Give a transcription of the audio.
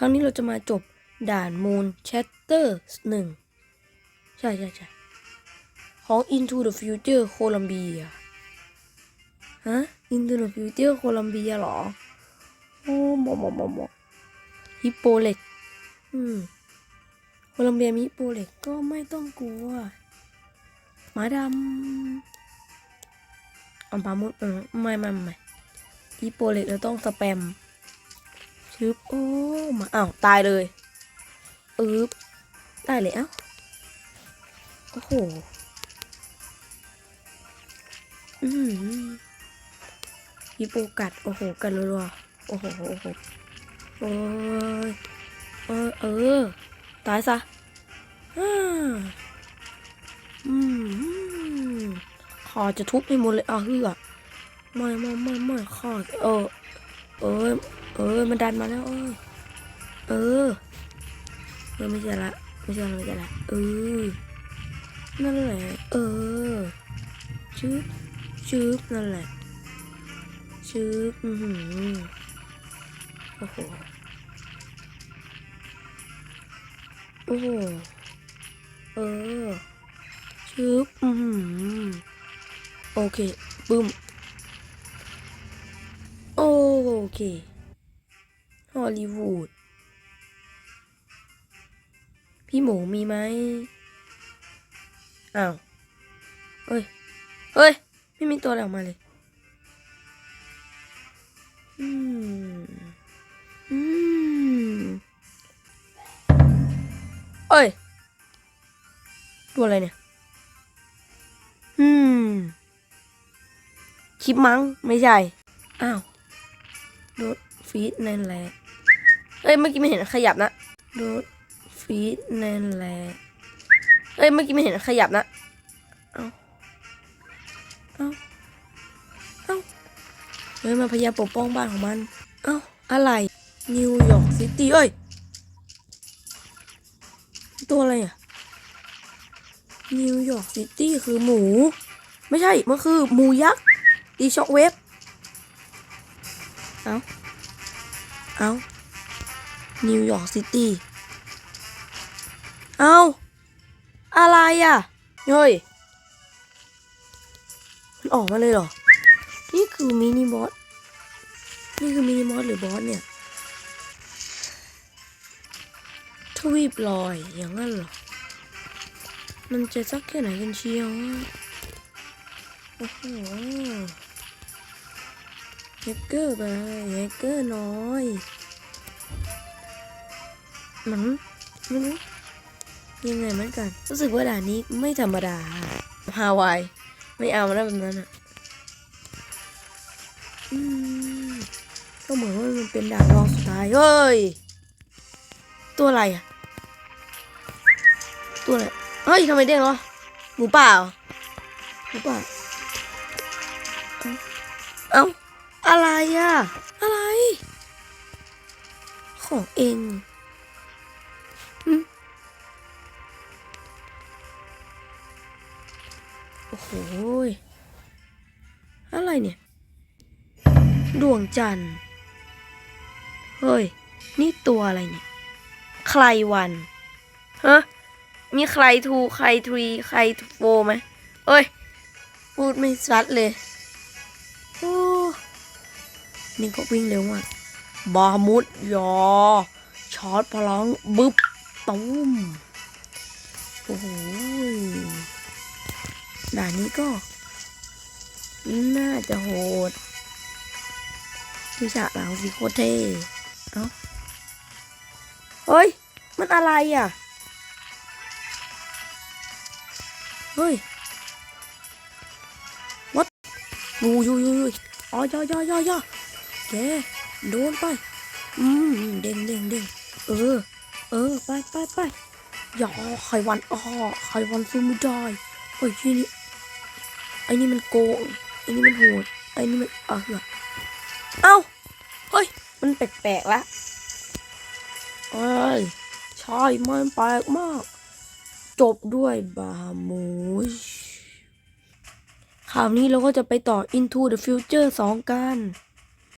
ครั้งนี้เราจะมาจบด่านมูนแชตเตอร์หนึ่งใช่ใช่ใช่ของ Into the Future Columbia ฮะ Into the Future Columbia เหรอ โอ้หมอหมอหมอหมอฮิปโปเล็ก อืม โคลัมเบียมีฮิปโปเล็กก็ไม่ต้องกลัวหมาดำอัมพามุดเออไม่ไม่ไม่ฮิปโปเล็กเราต้องสแปม ชึบโอ้มาอ้าวตายเลยอึบตายเลยเอ้าโอ้โหอืมฮิปโปกัดโอ้โหกัดรัวๆโอ้โหโอ้โหโอ้ยเออเออตายซะอ่าอืมขอจะทุบให้หมดเลยอะเฮือไม่ไม่ไม่ไม่ขอเออ เออ เออ มันดันมาแล้ว เออ เออเออไม่ใช่ละ ไม่ใช่ละไม่ใช่ละ เออ นั่นแหละ เออชึบชึบนั่นแหละชึบอือหือโอ้โห โอ้โห เออชึบอือหือโอเคบึ้ม เคฮอลลีวูด พี่หมูมีไหมอ้าวเอ้ยเอ้ย ไม่มีตัวอะไรออกมาเลย อืม อืมเอ้ย ตัวอะไรเนี่ย อืม คลิปมั้ง ไม่ใช่ อ้าว โดดฟีดนั่นแหละเอ้ยเมื่อกี้ไม่เห็นขยับนะโดดฟีดนั่นแหละเอ้ยเมื่อกี้ไม่เห็นขยับนะเอาเอาเอาเฮ้ยมันพยายามปกป้องบ้านของมันเอ้าอะไรนิวยอร์กซิตี้เอ้ยตัวอะไรอะนิวยอร์กซิตี้คือหมู ไม่ใช่ มันคือหมูยักษ์ ตีช็อกเวฟ เอาเอานิวยอร์กซิตี้ เอาอะไรอะเฮ้ย มันออกมาเลยเหรอ นี่คือมินิบอส นี่คือมินิบอสหรือบอสเนี่ย ทวีปลอยอย่างนั้นเหรอ มันจะสักแค่ไหนกันเชียวโอ้โห ฮกเกอร์ไปแฮกเกอร์น้อยมันไม่รู้ยังไงเหมือนกัน รู้สึกว่าด่านนี้ไม่ธรรมดาฮาวาย ไม่เอาแล้วแบบนั้นอะก็เหมือนว่ามันเป็นด่านรองสุดท้าย เฮ้ย ตัวอะไรอะ ตัวอะไร เฮ้ยทำไมเด้งวะหมูป่าเหรอหมูป่าเอ้า อะไร ของเองโอ้โหอะไรเนี่ย ดวงจันทร์ เฮ้ย นี่ตัวอะไรเนี่ย ใครวันฮะมีใครทูใครทรีใครโฟไหมเอ้ย พูดไม่ชัดเลยโอ้ นี่ก็วิ่งเร็วมากบามุดยอช็อตพลังบึ๊บตุ้มโอ้โหด่านนี้ก็ น่าจะโหดดูฉากหลังสิโคตรเท่เอ้าเฮ้ย มันอะไรอะ เฮ้ย what ยูยูยูยูอ๋อยอยอยอยอ แกโดนไป อืมเด้งเด้งเด้งเออ เออ ไปไปไปอย่าไขวันอ้อไขวันสู้ไม่ได้เฮ้ยที่นี่ไอ้นี่มันโกงไอ้นี่มันโหดไอ้นี่มันเออเอ้าเฮ้ย มันแปลกๆละเอ้ยใช่มันแปลกมาก จบด้วยบามูชคราวนี้เราก็จะไปต่อ Into the Future 2 กัน